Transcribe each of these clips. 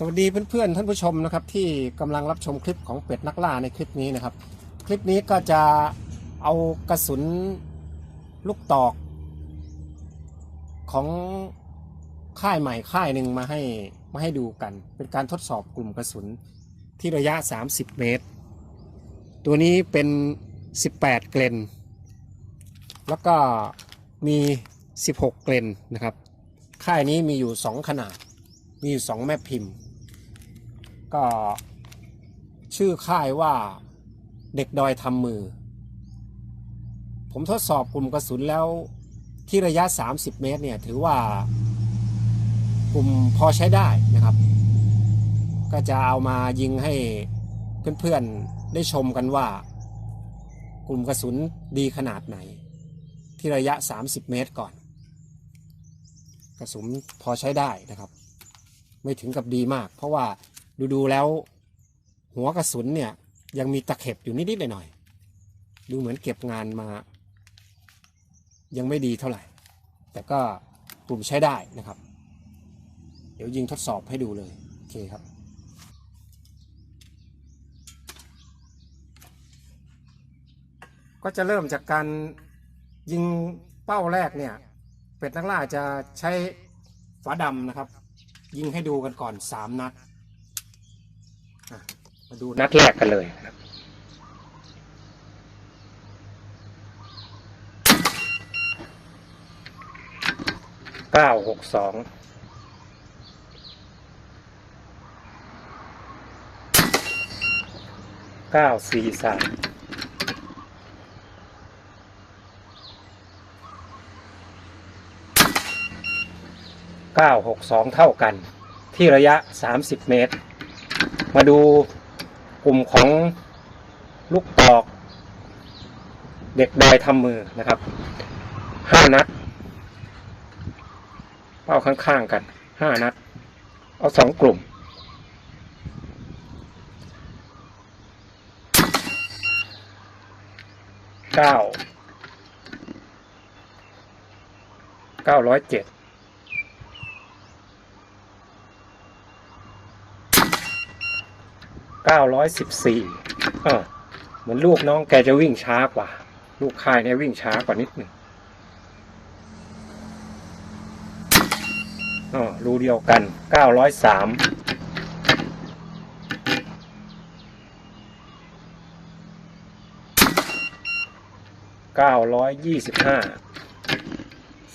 สวัสดีเพื่อนๆท่านผู้ชมนะครับที่กำลังรับชมคลิปของเป็ดนักล่าในคลิปนี้นะครับ คลิปนี้ก็จะเอากระสุนลูกตอก ของค่ายใหม่ค่ายหนึ่งมาให้มาให้ดูกัน เป็นการทดสอบกลุ่มกระสุนที่ระยะ 30 เมตร ตัวนี้เป็น 18 เกรนแล้วก็มี 16 เกรนนะครับ ค่ายนี้มีอยู่ 2 ขนาดมีอยู่2แม่พิมพ์ ก็ชื่อค่ายว่าเด็กดอยทำมือ ผมทดสอบกลุ่มกระสุนแล้วที่ระยะ 30 เมตรเนี่ยถือว่ากลุ่มพอใช้ได้นะครับ ก็จะเอามายิงให้เพื่อนๆได้ชมกันว่า กลุ่มกระสุนดีขนาดไหน ที่ระยะ 30 เมตรก่อน กระสุนพอใช้ได้นะครับ ไม่ถึงกับดีมาก เพราะว่า ดูๆแล้ว หัวกระสุนเนี่ย ยังมีตะเข็บอยู่นิดๆหน่อยๆดูเหมือนเก็บงานมา ยังไม่ดีเท่าไหร่ แต่ก็กลุ่มใช้ได้นะครับ เดี๋ยวยิงทดสอบให้ดูเลยโอเคครับก็จะเริ่มจากการยิงเป้าแรกเนี่ย เป็ดนักล่าจะใช้ฝาดำนะครับ ยิงให้ดูกันก่อนสามนัด มาดูนัดแรกกันเลยครับเก้าหกสองเก้าสี่สามเก้าหกสองเท่ากันที่ระยะสามสิบเมตร มาดูกลุ่มของลูกตอก เด็กดอยทำมือนะครับห้านัด เป้าข้างๆกันห้านัด เอาสองกลุ่ม เก้าเก้าร้อยเจ็ด เก้าร้อยสิบสี่เออเหมือนลูกน้องแกจะวิ่งช้ากว่า ลูกค่ายเนี่ยวิ่งช้ากว่านิดหนึ่งอ๋อรูเดียวกันเก้าร้อยสามเก้าร้อยยี่สิบห้า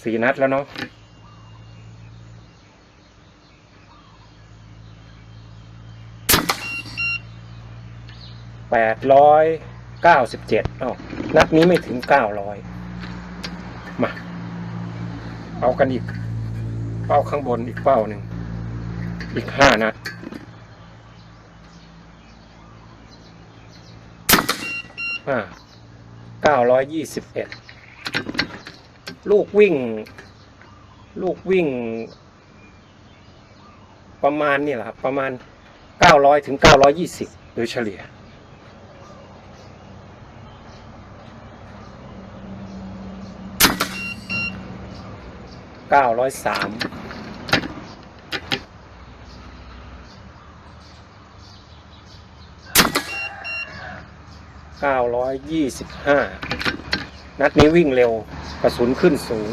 สี่นัดแล้วเนาะ แปดร้อยเก้าสิบเจ็ดอ๋อนัดนี้ไม่ถึงเก้าร้อยมา เอากันอีก เป้าข้างบนอีกเป้าหนึ่ง อีกห้านัดอ่าเก้าร้อยยี่สิบเอ็ดลูกวิ่ง ลูกวิ่ง ประมาณนี่แหละครับ ประมาณเก้าร้อยถึงเก้าร้อยี่สิบโดยเฉลี่ย เก้าร้อยสามเก้าร้อยยี่สิบห้านัดนี้วิ่งเร็วกระสุนขึ้นสูง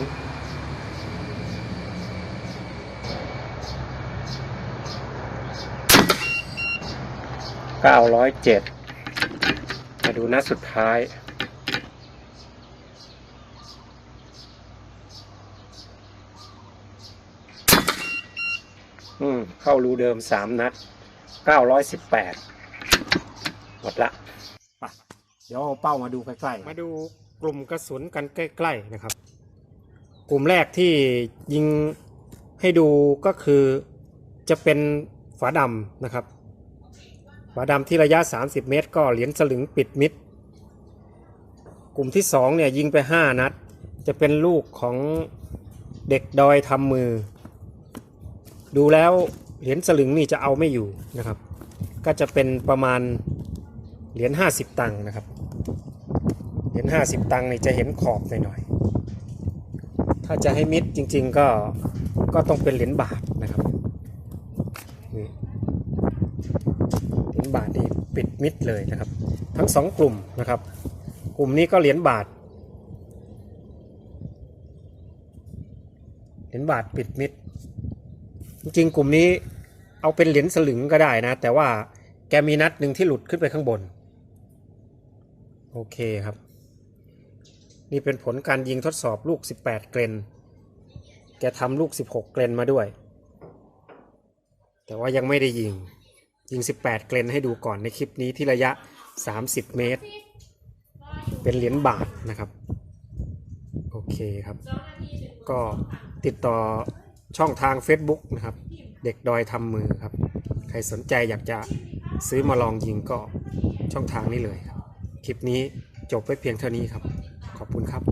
เก้าร้อยเจ็ดมาดูนัดสุดท้าย อืมเข้ารูเดิมสามนัดเก้าร้อยสิบแปดหมดละเดี๋ยวเอาเป้ามาดูใกล้ๆมาดูกลุ่มกระสุนกันใกล้ๆนะครับ กลุ่มแรกที่ยิงให้ดูก็คือจะเป็นฝาดำนะครับ ฝาดำที่ระยะ 30 เมตร ก็เหรียญสลึงปิดมิด กลุ่มที่สองเนี่ยยิงไป 5 นัด จะเป็นลูกของเด็กดอยทำมือ ดูแล้วเหรียญสลึงนี่จะเอาไม่อยู่นะครับ ก็จะเป็นประมาณเหรียญ50 ตังค์นะครับ เหรียญ50 ตังค์นี่จะเห็นขอบหน่อยๆ ถ้าจะให้มิดจริงๆก็ก็ต้องเป็นเหรียญบาทนะครับเหรียญบาทนี่ปิดมิดเลยนะครับ ทั้งสองกลุ่มนะครับ กลุ่มนี้ก็เหรียญบาท เหรียญบาทปิดมิด จริงๆ กลุ่มนี้เอาเป็นเหรียญสลึงก็ได้นะ แต่ว่าแกมีนัดหนึ่งที่หลุดขึ้นไปข้างบน โอเคครับ นี่เป็นผลการยิงทดสอบลูก 18 เกรนแกทำลูก 16 เกรนมาด้วย แต่ว่ายังไม่ได้ยิง ยิง 18 เกรนให้ดูก่อนในคลิปนี้ที่ระยะ 30 เมตร เป็นเหรียญบาทนะครับ โอเคครับ ก็ติดต่อ ช่องทาง Facebook นะครับ เด็กดอยทำมือครับ ใครสนใจอยากจะซื้อมาลองยิงก็ช่องทางนี้เลยครับ คลิปนี้จบไว้เพียงเท่านี้ครับ ขอบคุณครับ